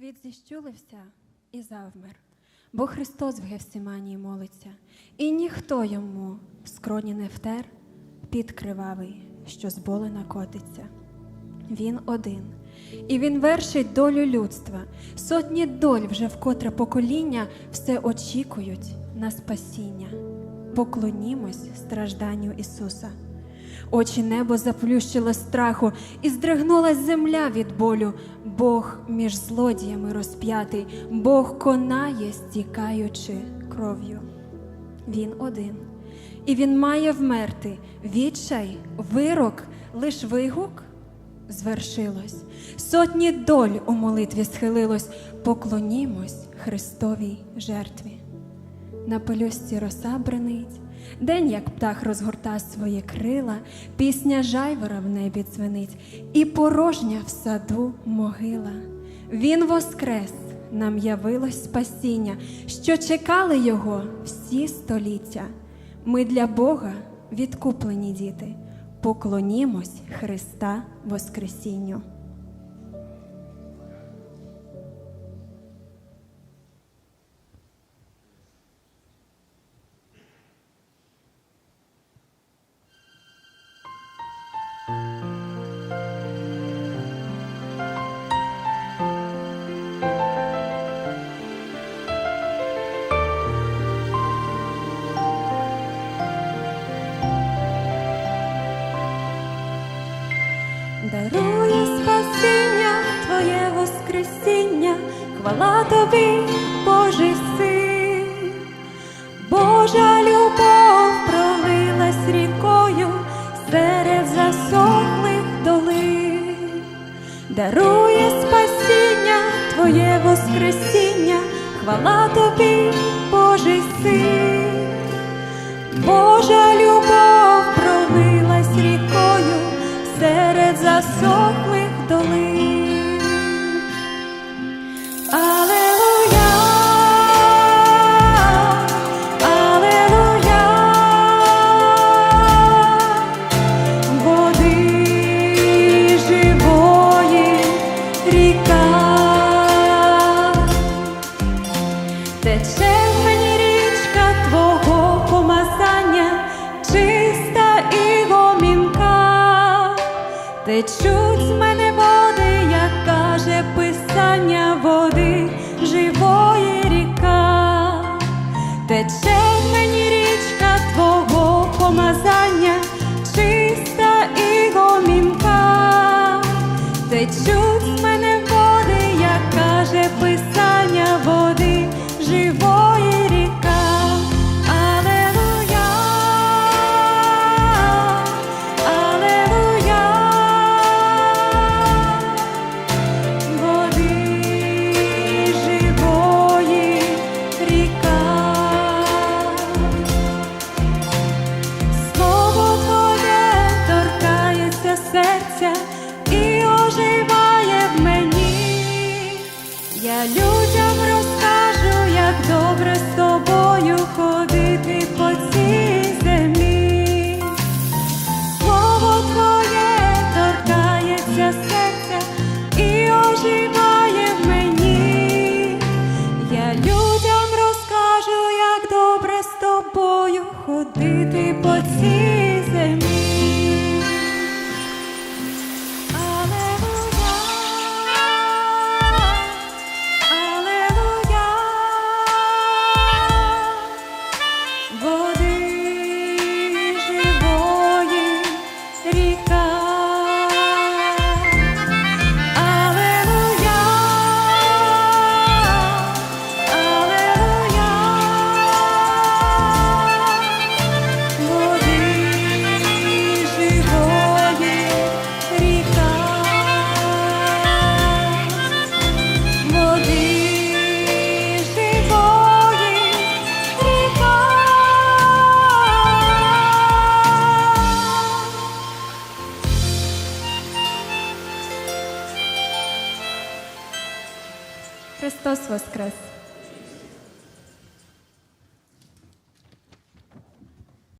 Світ зіщулився і завмер, бо Христос в Гефсиманії молиться, і ніхто йому скроні не втер, під кривавий, що зболена котиться. Він один, і він вершить долю людства. Сотні доль вже вкотре покоління все очікують на спасіння. Поклонімось стражданню Ісуса. Очі небо заплющило страху, і здригнулась земля від болю. Бог між злодіями розп'ятий, Бог конає, стікаючи кров'ю. Він один, і він має вмерти. Відчай, вирок, лиш вигук звершилось. Сотні доль у молитві схилилось. Поклонімось Христовій жертві. На пелюсті роса бренить, день, як птах розгорта свої крила, пісня жайвора в небі дзвенить, і порожня в саду могила. Він воскрес, нам явилось спасіння, що чекали його всі століття. Ми для Бога відкуплені діти, поклонімось Христа Воскресінню. Дарує спасіння Твоє Воскресіння, хвала тобі, Божий син. Божа любов пролилась рікою серед засохлих долин. Дарує спасіння Твоє Воскресіння, хвала тобі, Божий син. Божа серед засохлих течуть з мене Я людям розкажу, як добре з тобою Христос Воскрес!